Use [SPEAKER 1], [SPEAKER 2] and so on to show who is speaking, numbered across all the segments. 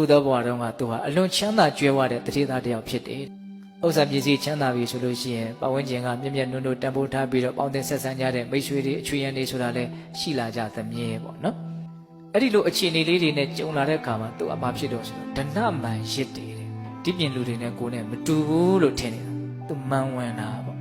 [SPEAKER 1] ဘုသောဘဝတုန်းကသူဟာအလွန်ချမ်းသာကြွယ်ဝတဲ့တတိသားတစ်ယောက်ဖြစ်တယ်ဥစ္စာပစ္စည်းချမ်းသာပြီဆိုလို့ရှိရင်ပဝန်းကျင်ကမြက်မြက်နုံနုံတန်ဖိုးထားပြီးတော့ပေါင်းတင်ဆက်ဆံကြတဲ့မိတ်ဆွေတွေအချွေရန်တွေဆိုတာလည်းရှိလာကြသမြဲပေါ့နော်အဲ့ဒီလိုအခြေအနေလေးတွေနဲ့ကြုံလာတဲ့အခါမှာသူအမှားဖြစ်တော့ဆိုတော့ဒဏမှန်ရစ်တယ်တဲ့ဒီပြင်လူတွေနဲ့ကိုယ်နဲ့မတူဘူးလို့ထင်နေတာသူမှန်ဝင်တာပေါ့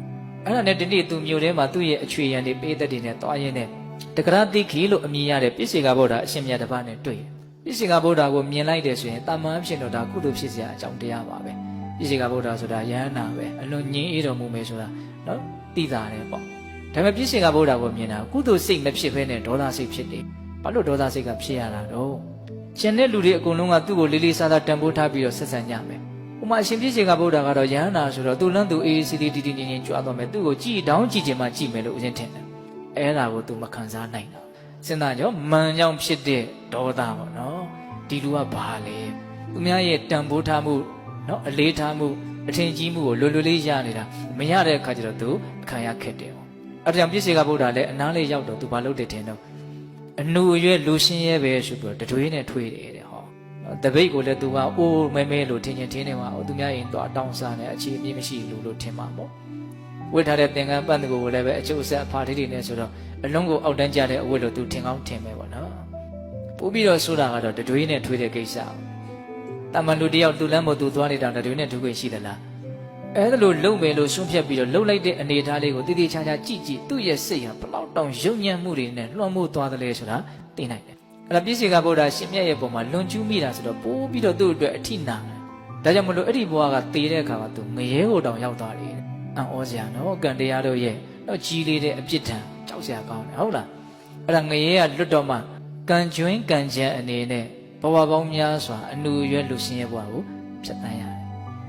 [SPEAKER 1] အဲ့ဒါနဲ့ဒီနေ့သူမျိုးထဲမှာသူ့ရဲ့အချွေရန်တွေပေးသက်တွေနဲ့တွားရင်းနဲ့တက္ကရာတိခိလို့အမည်ရတဲ့ပြစ္ဆေကဗုဒ္ဓအရှင်မြတ်တစ်ပါးနဲ့တွေ့တယ် ပြည့်စင်ကဗုဒ္ဓကိုမြင်လိုက်တယ်ဆိုရင်တာမန်ဖြစ်တော့ဒါကုသိုလ်ဖြစ်စရာအကြောင်းတရားပါပဲပြည့်စင်ကဗုဒ္ဓဆိုတာယန္နာပဲအလွန်ငြင်းအေးတော်မူမယ်ဆိုတာနော်သိတာတယ်ပေါ့ဒါပေမဲ့ပြည့်စင်ကဗုဒ္ဓကိုမြင်တာကုသိုလ်စိတ်မဖြစ်ဘဲနဲ့ဒေါသစိတ်ဖြစ်တယ်ဘာလို့ဒေါသစိတ်ကဖြစ်ရတာတော့ကျန်တဲ့လူတွေအကုန်လုံးကသူ့ကိုလေးလေးစားစားတန်ဖိုးထားပြီးတော့ဆက်ဆံကြမယ်ဥမာအရှင်ပြည့်စင်ကဗုဒ္ဓကတော့ယန္နာဆိုတော့သူ့လန်းသူအေးအေးစီးစီးတီးတီးငြင်းငြင်းကြွားသွားမယ်သူ့ကိုကြည်တောင်းကြည့်ခြင်းမှကြည့်မယ်လို့ဦးဇင်းထင်တယ်အဲ့ဒါကိုသူမခံစားနိုင်တာ စဉ်းစားကြောမန်ကြောင့်ဖြစ်တဲ့ဒေါသပေါ့နော်ဒီလူကဘာလဲသူများရဲ့တန်ဖိုးထားမှုနော်အလေးထားမှုအထင်ကြီးမှုကိုလွယ်လွယ်လေးရနေတာမရတဲ့အခါကျတော့သူခံရခက်တယ်ပေါ့အဲ့ဒါကြောင့်ပြည့်စေကဗုဒ္ဓလည်းအနားလေးရောက်တော့သူဘာလုပ်တယ်ထင်တော့အနုအရွယ်လူရှင်းရဲပဲဆိုပြီးတော့တတွေးနဲ့ထွေးတယ်တဲ့ဟောတပိတ်ကိုလည်းသူကအိုးမဲမဲလို့ထင်ချင်ထင်းနေမှာသူများရင်တော့တောင်းစားနေအခြေအမြင့်မရှိလို့လို့ထင်မှာပေါ့ ဝတ်ထားတဲ့သင်္ကန်းပန့်တကူကိုလည်းပဲအကျုပ်အဆက်အဖားထိတွေနဲ့ဆိုတော့အလုံးကိုအောက်တန်းကြတဲ့အဝတ်လို့သူထင်ကောင်းထင်ပဲပေါ့နော်ပို့ပြီးတော့ဆိုတာကတော့တတွေးနဲ့ထွေးတဲ့ကိစ္စတာမန်လူတယောက်သူ့လမ်းပေါ်သူသွားနေတာတတွေးနဲ့ထွေးခွင့်ရှိသလားအဲ့ဒါလို့လုံမယ်လို့ရှုံးဖြတ်ပြီးတော့လှုပ်လိုက်တဲ့အနေအထားလေးကိုတည်တည်ချာချာကြည့်ကြည့်သူ့ရဲ့စိတ်ဟာဘလောက်တောင်ယုံညံ့မှုတွေနဲ့လွှမ်းမိုးသွားသလဲဆိုတာသိနိုင်တယ်အဲ့ဒါပြည့်စေကဗုဒ္ဓရှင်မြတ်ရဲ့ပုံမှာလွန်ကျူးမိတာဆိုတော့ပို့ပြီးတော့သူ့အတွက်အထိနာတယ်ဒါကြောင့်မလို့အဲ့ဒီဘဝကတည်တဲ့အခါမှာသူငရဲကိုတောင်ရောက်သွားတယ် အံ့ဩစရာနော်ကံတရားတို့ရဲ့တော့ကြီးလေးတဲ့အပြစ်ဒဏ်ကြောက်စရာကောင်းတယ်ဟုတ်လားအဲ့ဒါငရဲကလွတ်တော့မှကံကျွင်းကံကြံအနေနဲ့ဘဝပေါင်းများစွာအနုရွယ်လူရှင်ရဲ့ဘဝကိုဖြတ်တန်းရတယ်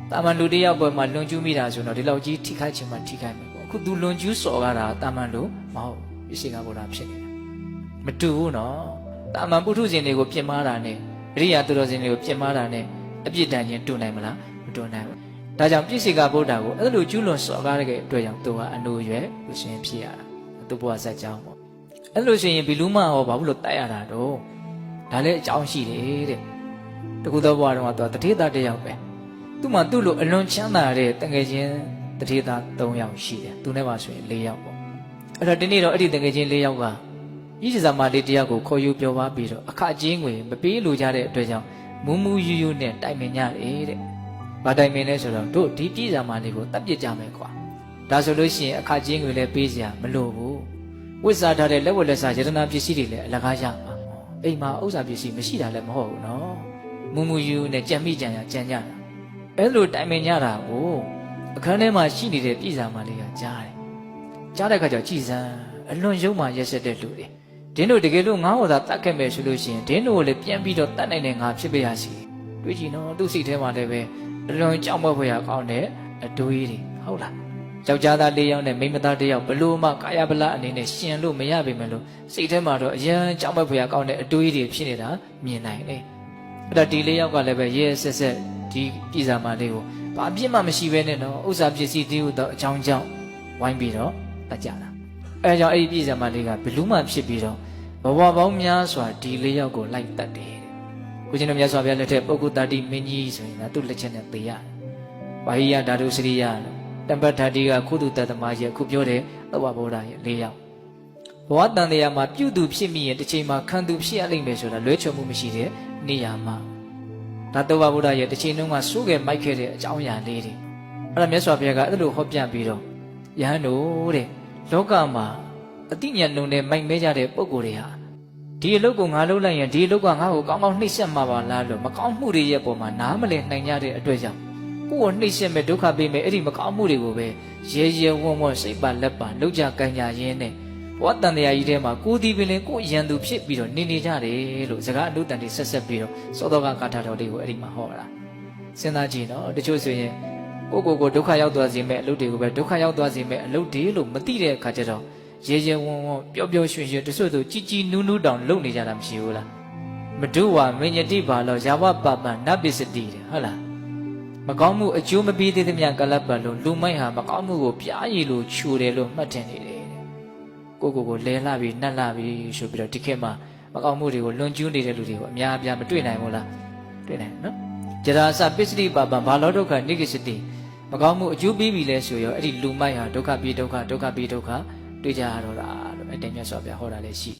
[SPEAKER 1] ။တာမန်လူတစ်ယောက်ပေါ်မှာလွန်ကျူးမိတာဆိုတော့ဒီလောက်ကြီးထိခိုက်ခြင်းမှထိခိုက်မယ်ပေါ့။အခုသူလွန်ကျူးစော်ကားတာတာမန်လူမဟုတ်ဘူးပြည့်စင်ကဘုရားဖြစ်နေတယ်။မတူဘူးနော်။တာမန်ပုထုဇဉ်တွေကိုပြင်မာတာနဲ့အရိယာသူတော်စင်တွေကိုပြင်မာတာနဲ့အပြစ်ဒဏ်ချင်းတူနိုင်မလားမတူနိုင်ဘူး။ ဒါကြောင့်ပြည့်စင်ကဘုရားကိုအဲ့လိုကျူးလွန်စော်ကားတဲ့အတွက်ကြောင့်သူဟာအနုရွယ်လူရှင်ဖြစ်ရတာ။သူဘဝဇက်ကြောင်းပေါ့။အဲ့လိုဆိုရင်ဘီလူမဟောဘာလို့တိုက်ရတာတော့ဒါလည်းအကြောင်းရှိတယ်တဲ့တကူသောဘဝတုန်းကသူကတထေသားတစ်ယောက်ပဲသူ့မှာသူ့လိုအလွန်ချမ်းသာတဲ့တငယ်ချင်းတထေသား3ယောက်ရှိတယ်သူနဲ့ပါဆိုရင်4ယောက်ပေါ့အဲ့တော့ဒီနေ့တော့အဲ့ဒီတငယ်ချင်း4ယောက်ကဤစစာမလေးတစ်ယောက်ကိုခေါ်ယူပြောပါပြီးတော့အခအကျင်းငွေမပေးလိုကြတဲ့အတွက်ကြောင့်မူးမူးယူယူနဲ့တိုင်ပင်ကြတယ်တဲ့ ဘာတိုင်ပင်လဲဆိုတော့တို့ဒီပြည်စာမလေးကိုတတ်ပြစ်ကြမယ်ကွာဒါဆိုလို့ရှိရင်အခကျင်းငွေလည်းပေးစရာမလိုဘူးဝိဇ္ဇာထားတဲ့လက်ဝက်လက်စားယတနာပစ္စည်းတွေလည်းအလကားရမှာအိမ်မှာဥစ္စာပစ္စည်းမရှိတာလည်းမဟုတ်ဘူးနော်မူမူယူနဲ့ကြံမိကြံရကြံကြတာအဲ့လိုတိုင်ပင်ကြတာကိုအခန်းထဲမှာရှိနေတဲ့ပြည်စာမလေးကကြားတယ်ကြားတဲ့အခါကျကြည်စမ်းအလွန်ယုံမှရက်ဆက်တဲ့လူတွေဒင်းတို့တကယ်လို့ငါ့ဟောသာတတ်ခဲ့မယ်ဆိုလို့ရှိရင်ဒင်းတို့ကိုလည်းပြန်ပြီးတော့တတ်နိုင်တဲ့ငါဖြစ်ပေရစီတွေးကြည့်နော်သူ့စိတ်ထဲမှာလည်းပဲ အလွန်ကြောက်မက်ဖွယ်ရကောင်းတဲ့အတွေးတွေဟုတ်လားယောက်ျားသား၄ယောက်နဲ့မိန်းမသား၁ယောက်ဘလို့မှကာယဗလအနေနဲ့ရှင်လို့မရပေမဲ့လို့စိတ်ထဲမှာတော့အယံကြောက်မဲ့ဖွယ်ကောင်းတဲ့အတွေးတွေဖြစ်နေတာမြင်နိုင်တယ်။အဲ့ဒါဒီ၄ယောက်ကလည်းပဲရဲရဲဆက်ဆက်ဒီပြည်စာမလေးကိုဘာအပြစ်မှမရှိဘဲနဲ့တော့ဥစ္စာပစ္စည်းတည်းဟူသောအကြောင်းကြောင့်ဝိုင်းပြီးတော့တတ်ကြတာ။အဲဒါကြောင့်အဲ့ဒီပြည်စာမလေးကဘလူးမှဖြစ်ပြီးတော့ဘဝပေါင်းများစွာဒီ၄ယောက်ကိုလိုက်တတ်တယ် တဲ့။ကိုရှင်တို့မြတ်စွာဘုရားလက်ထက်ပုဂ္ဂိုလ်တတိမင်းကြီးဆိုရင်လည်းသူ့လက်ချက်နဲ့သေရတယ်။ဝါဟိယဓာတုစရိယလို့တမ္ပတ္ထာတိကကုသတတ္တမရဲ့အခုပြောတဲ့သဝဗောဓရဲ့၄ယောက်ဘဝတန်တရားမှာပြုသူဖြစ်မိရင်တစ်ချိန်မှာခံသူဖြစ်ရလိမ့်မယ်ဆိုတာလွဲချော်မှုမရှိတဲ့နေရာမှာဒါသဝဗောဓရဲ့တစ်ချိန်လုံးကစိုးငယ်မိုက်ခဲ့တဲ့အကြောင်းအရာလေးတွေအဲ့ဒါမြတ်စွာဘုရားကအဲ့လိုဟောပြပြီးတော့ယဟန်တို့တဲ့လောကမှာအတိညာဏုံနဲ့မိုက်မဲကြတဲ့ပုံကိုယ်တွေဟာ ဒီအလုပ်ကိုငါလုပ်လိုက်ရင်ဒီအလုပ်ကငါ့ကိုကောင်းကောင်းနှိမ့်ဆက်မှာပါလားလို့မကောင်းမှုတွေရဲ့ပုံမှာနားမလည်နိုင်ကြတဲ့အတွက်ကြောင့်ကိုယ်ကိုနှိမ့်ဆက်မဲ့ဒုက္ခပေးမဲ့အဲ့ဒီမကောင်းမှုတွေကိုပဲရဲရဲဝံ့ဝံ့စိတ်ပါလက်ပါလောက်ကြကန်ကြရင်းနဲ့ဘဝတန်တရားကြီးထဲမှာကိုယ်ဒီပင်လင်ကိုယ်ရန်သူဖြစ်ပြီးတော့နေနေကြတယ်လို့စကားအနုတန်တွေဆက်ဆက်ပြီးတော့သောတော်ကကာထာတော်လေးကိုအဲ့ဒီမှာဟောတာစဉ်းစားကြည့်နော်တချို့ဆိုရင်ကိုယ့်ကိုယ်ကိုဒုက္ခရောက်သွားစေမဲ့အလုပ်တွေကိုပဲဒုက္ခရောက်သွားစေမဲ့အလုပ်တွေလို့မသိတဲ့အခါကျတော့ ရေရေဝုံဝုံပျော့ပျော့ရွှင်ရွှင်တချို့သူជីជីနူးနူးတောင်လုံနေကြတာမရှိဘူးလားမဒုဝါမညတိပါလောယာဝပပံနပိစတိတဲ့ဟုတ်လားမကောင်းမှုအကျိုးမပေးသေးသမျှကလပ်ပတ်လို့လူမိုက်ဟာမကောင်းမှုကိုပြားရည်လို့ခြူတယ်လို့မှတ်တင်နေတယ်ကိုကိုကိုလဲလှပြီးနှက်လှပြီးဆိုပြီးတော့ဒီခေတ်မှာမကောင်းမှုတွေကိုလွန်ကျူးနေတဲ့လူတွေကိုအများအပြားမတွေ့နိုင်ဘူးလားတွေ့နိုင်နော်ကြရာစပစ္စတိပပံဘာလောဒုက္ခနိကိစတိမကောင်းမှုအကျိုးပေးပြီလဲဆိုရောအဲ့ဒီလူမိုက်ဟာဒုက္ခပြီးဒုက္ခဒုက္ခပြီးဒုက္ခဒ တွေ့ကြရတော့တာလို့အဲ့တည်းမြတ်စွာဘုရားဟောတာလည်းရှိ